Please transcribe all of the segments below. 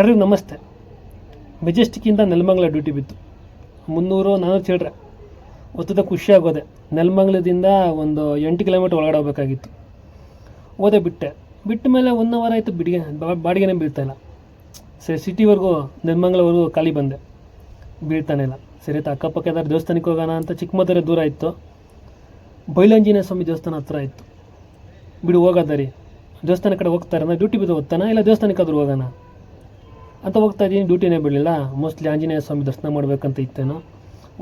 ಎಲ್ರಿಗೂ ನಮಸ್ತೆ. ಮೆಜೆಸ್ಟಿಕ್ಕಿಂದ ನೆಲಮಂಗಲ ಡ್ಯೂಟಿ ಬಿತ್ತು. ಮುನ್ನೂರು ನಾನೂರು ಚಿಲ್ಲರೆ ಒತ್ತದ ಖುಷಿಯಾಗೋದೆ ನೆಲಮಂಗಲದಿಂದ ಒಂದು ಎಂಟು ಕಿಲೋಮೀಟ್ರ್ ಒಳಗಡೆ ಹೋಗ್ಬೇಕಾಗಿತ್ತು. ಹೋದೆ ಬಿಟ್ಟೆ. ಬಿಟ್ಟ ಮೇಲೆ ಒನ್ ಅವರ್ ಆಯಿತು ಬಿಡಿಗೆ ಬಾಡಿಗೆನೆ ಬೀಳ್ತಾಯಿಲ್ಲ ಸರಿ ಸಿಟಿವರೆಗೂ, ನೆಲಮಂಗಲವರೆಗೂ ಖಾಲಿ ಬಂದೆ. ಬೀಳ್ತಾನೆ ಇಲ್ಲ. ಸರಿ ಆಯ್ತು ಅಕ್ಕಪಕ್ಕ ಯಾವ್ದಾದ್ರು ದೇವಸ್ಥಾನಕ್ಕೆ ಹೋಗೋಣ ಅಂತ ಚಿಕ್ಕಮದುರೆ ದೂರ ಇತ್ತು. ಬೈಲಾಂಜನೇಯ ಸ್ವಾಮಿ ದೇವಸ್ಥಾನ ಹತ್ರ ಇತ್ತು. ಬಿಡು ಹೋಗೋದರಿ ದೇವಸ್ಥಾನ ಕಡೆ ಹೋಗ್ತಾರೆ ಅಂದರೆ ಡ್ಯೂಟಿ ಬಿದ್ದು ಓದ್ತಾನೆ ಇಲ್ಲ ದೇವಸ್ಥಾನಕ್ಕಾದ್ರೂ ಹೋಗೋಣ? ಅಂತ ಹೋಗ್ತಾ ಇದ್ದೀನಿ, ಡ್ಯೂಟಿನೇ ಬಿಡಲಿಲ್ಲ. ಮೋಸ್ಟ್ಲಿ ಆಂಜನೇಯ ಸ್ವಾಮಿ ದರ್ಶನ ಮಾಡಬೇಕಂತ ಇತ್ತೇನೋ.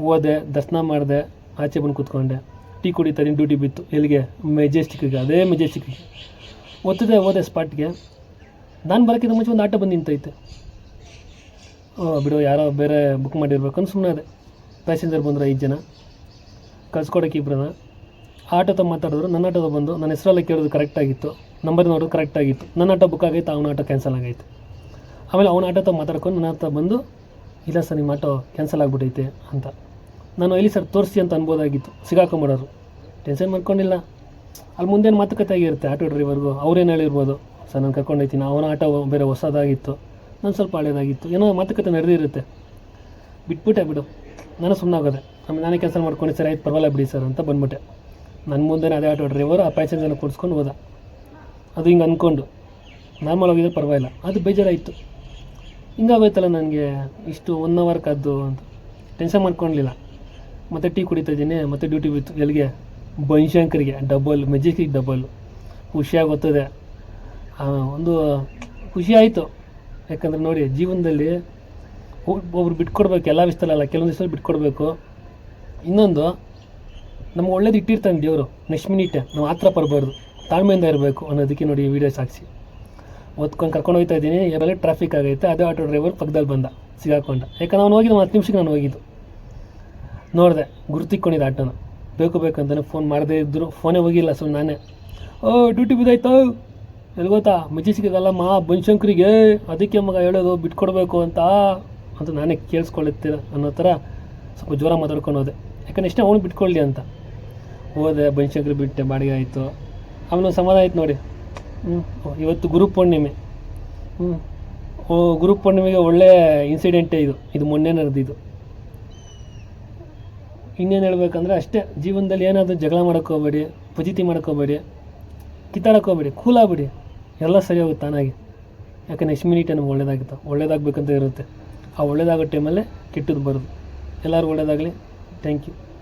ಹೋದೆ, ದರ್ಶನ ಮಾಡಿದೆ, ಆಚೆ ಬಂದು ಕೂತ್ಕೊಂಡೆ. ಟೀ ಕುಡಿತಾ ಡ್ಯೂಟಿ ಬಿತ್ತು. ಎಲ್ಲಿಗೆ? ಮೆಜೆಸ್ಟಿಕ್ಗೆ ಅದೇ ಮೆಜೆಸ್ಟಿಕ್ಗೆ ಒತ್ತಿದೆ, ಹೋದೆ ಸ್ಪಾಟ್ಗೆ. ನಾನು ಬರೋಕ್ಕಿಂತ ಮುಂಚೆ ಒಂದು ಆಟೋ ಬಂದು ನಿಂತೈತೆ. ಓ, ಬಿಡು, ಯಾರೋ ಬೇರೆ ಬುಕ್ ಮಾಡಿರ್ಬೇಕು ಅಂತ ಸುಮ್ಮನೆ ಅದೇ ಪ್ಯಾಸೆಂಜರ್ ಬಂದರು ಐದು ಜನ. ಕಳ್ಸ್ಕೊಡೋಕೆ ಇಬ್ಬರನ್ನ ಆಟೋದ ಮಾತಾಡಿದ್ರು, ನನ್ನ ಆಟೋದ ಬಂದು, ನನ್ನ ಹೆಸರೆಲ್ಲ ಕೇಳೋದು ಕರೆಕ್ಟಾಗಿತ್ತು ನಂಬರ್ ನೋಡೋದು ಕರೆಕ್ಟಾಗಿತ್ತು ನನ್ನ ಆಟೋ ಬುಕ್ ಆಗೈತೆ, ಅವನ ಆಟೋ ಕ್ಯಾನ್ಸಲ್ ಆಗೈತೆ. ಆಮೇಲೆ ಅವನ ತ ಮಾತಾಡ್ಕೊಂಡು ನನ್ನ ಹತ್ರ ಬಂದು, ಇಲ್ಲ ಸರ್, ನಿಮ್ಮ ಆಟೋ ಕ್ಯಾನ್ಸಲ್ ಆಗಿಬಿಟ್ಟೈತೆ ಅಂತ. ನಾನು ಎಲ್ಲಿ ಸರ್ ತೋರಿಸಿ ಅಂತ ಅನ್ಬೋದಾಗಿತ್ತು. ಸಿಗಾಕೊಂಬಿಡೋರು. ಟೆನ್ಷನ್ ಮಾಡ್ಕೊಂಡಿಲ್ಲ. ಅಲ್ಲಿ ಮುಂದೇನು ಮಾತುಕತೆ ಆಗಿರುತ್ತೆ ಆಟೋ ಡ್ರೈವರ್ಗೂ ಅವ್ರೇನು ಹೇಳಿರ್ಬೋದು. ಸರ್, ನಾನು ಕರ್ಕೊಂಡೈತೀನಿ ಅವನ ಆಟೋ ಬೇರೆ ಹೊಸದಾಗಿತ್ತು. ನಾನು ಸ್ವಲ್ಪ ಹಳೇದಾಗಿತ್ತು. ಏನೋ ಮಾತುಕತೆ ನಡೆದಿರುತ್ತೆ ಬಿಟ್ಬಿಟ್ಟೆ ಬಿಡು. ನಾನು ಸುಮ್ಮನೆ ಆಗೋದೆ ಆಮೇಲೆ ನಾನೇ ಕ್ಯಾನ್ಸಲ್ ಮಾಡ್ಕೊಂಡು. ಸರ್, ಆಯ್ತು, ಪರವಾಗಿಲ್ಲ ಬಿಡಿ ಸರ್ ಅಂತ ಬಂದ್ಬಿಟ್ಟೆ. ನನ್ನ ಮುಂದೆನೇ ಅದೇ ಆಟೋ ಡ್ರೈವರ್ ಆ ಪ್ಯಾಸೆಂಜರ್ನ ಕೂಡಿಸ್ಕೊಂಡು ಹೋದ. ಅದು ಹಿಂಗೆ ಅಂದ್ಕೊಂಡು ನಾರ್ಮಲ್ ಹೋಗಿದ್ರೆ ಪರವಾಗಿಲ್ಲ. ಅದು ಬೇಜಾರಾಯಿತು. ಹಿಂಗಾಗೋಯ್ತಲ್ಲ ನನಗೆ ಇಷ್ಟು ಒನ್ ಅವರ್ ಕದ್ದು ಅಂತ. ಟೆನ್ಷನ್ ಮಾಡ್ಕೊಳ್ಲಿಲ್ಲ. ಮತ್ತು ಟೀ ಕುಡಿತಾ ಇದ್ದೀನಿ, ಮತ್ತು ಡ್ಯೂಟಿ ಬಿತ್ತು. ಎಲ್ಲಿಗೆ? ಬನಶಂಕರಿಗೆ ಡಬಲ್ ಮೆಜೆಸ್ಟಿಕ್ ಡಬಲ್ ಖುಷಿಯಾಗಿ ಗೊತ್ತದೆ ಒಂದು ಖುಷಿ ಆಯಿತು. ಯಾಕಂದ್ರೆ ನೋಡಿ, ಜೀವನದಲ್ಲಿ ಒಬ್- ಒಬ್ರು ಬಿಟ್ಕೊಡ್ಬೇಕು, ಎಲ್ಲ ವಿಸ್ತಲ್ಲ ಕೆಲವೊಂದು ವಿಷಯ ಬಿಟ್ಕೊಡ್ಬೇಕು. ಇನ್ನೊಂದು, ನಮ್ಗೆ ಒಳ್ಳೇದು ಇಟ್ಟಿರ್ತಾನೆ ದೇವರು. ನೆಕ್ಸ್ಟ್ ಮಿನಿಟ್ ನಾವು ಆ ಥರ ಬರಬಾರ್ದು ತಾಳ್ಮೆಯಿಂದ ಇರಬೇಕು ಅನ್ನೋದಕ್ಕೆ ನೋಡಿ ಈ ವಿಡಿಯೋ ಸಾಕ್ಷಿ ಒತ್ಕೊಂಡು ಕರ್ಕೊಂಡು ಹೋಗ್ತಾ ಇದ್ದೀನಿ. ಯಾರಲ್ಲಿ ಟ್ರಾಫಿಕ್ ಆಗೈತೆ. ಅದೇ ಆಟೋ ಡ್ರೈವರ್ ಪಕ್ಕದಲ್ಲಿ ಬಂದ, ಸಿಗಾಕೊಂಡ. ಯಾಕಂದ್ರೆ ಅವ್ನು ಹೋಗಿದ್ದು ಹತ್ತು ನಿಮಿಷಕ್ಕೆ ನಾನು ಹೋಗಿದ್ದು. ನೋಡಿದೆ, ಗುರುತಿಕ್ಕೊಂಡಿದ್ದೆ ಆಟೋನ. ಬೇಕು ಬೇಕಂತಾನೆ ಫೋನ್ ಮಾಡದೇ ಇದ್ದರು ಫೋನೇ ಹೋಗಿಲ್ಲ ಸುಮ್ಮನೆ ನಾನೇ. ಓ ಡ್ಯೂಟಿ ಬಿದ್ದಾಯ್ತು? ಗೊತ್ತಾ? ಮೆಜೆಸ್ಟಿಕ್ಕಲ್ಲಮ್ಮ ಬನಶಂಕರಿಗೆ. ಅದಕ್ಕೆ ಮಗ ಹೇಳೋದು, ಬಿಟ್ಕೊಡ್ಬೇಕು ಅಂತ. ಅಂತ ನಾನೇ ಕೇಳಿಸ್ಕೊಳ್ಳುತ್ತೀರ ಅನ್ನೋ ಥರ ಸ್ವಲ್ಪ ಜೋರ ಮಾತಾಡ್ಕೊಂಡು ಹೋದೆ. ಯಾಕಂದ್ರೆ ಇಷ್ಟೇ ಅವನು ಬಿಟ್ಕೊಳ್ಳಿ ಅಂತ. ಹೋದೆ ಬನಶಂಕರಿ ಬಿಟ್ಟೆ, ಬಾಡಿಗೆ ಆಯಿತು. ಒಂದು ಸಮಾಧಾನ ಆಯ್ತು ನೋಡಿ. ಹ್ಞೂ ಇವತ್ತು ಗುರು ಪೂರ್ಣಿಮೆ. ಹ್ಞೂ ಓ, ಗುರು ಪೂರ್ಣಿಮೆಗೆ ಒಳ್ಳೆ ಇನ್ಸಿಡೆಂಟೇ ಇದು. ಇದು ಮೊನ್ನೆ ನಡೆದಿದ್ದು. ಇನ್ನೇನು ಹೇಳ್ಬೇಕಂದ್ರೆ ಅಷ್ಟೇ. ಜೀವನದಲ್ಲಿ ಏನಾದರೂ ಜಗಳ ಮಾಡ್ಕೋಬೇಡಿ ಪಜಿತಿ ಮಾಡ್ಕೋಬೇಡಿ ಕಿತ್ತಾಡ್ಕೋಬೇಡಿ ಕೂಲಾಗ್ಬಿಡಿ ಎಲ್ಲ ಸರಿ ಹೋಗುತ್ತೆ ತಾನಾಗಿ. ಯಾಕೆ ನೆಕ್ಸ್ಟ್ ಮಿನಿಟ್ ನಮ್ಗೆ ಒಳ್ಳೇದಾಗುತ್ತೆ. ಒಳ್ಳೇದಾಗಬೇಕಂತ ಇರುತ್ತೆ. ಆ ಒಳ್ಳೇದಾಗೋ ಟೈಮಲ್ಲೇ ಕೆಟ್ಟದ್ದು ಬರೋದು. ಎಲ್ಲರೂ ಒಳ್ಳೇದಾಗಲಿ. Thank you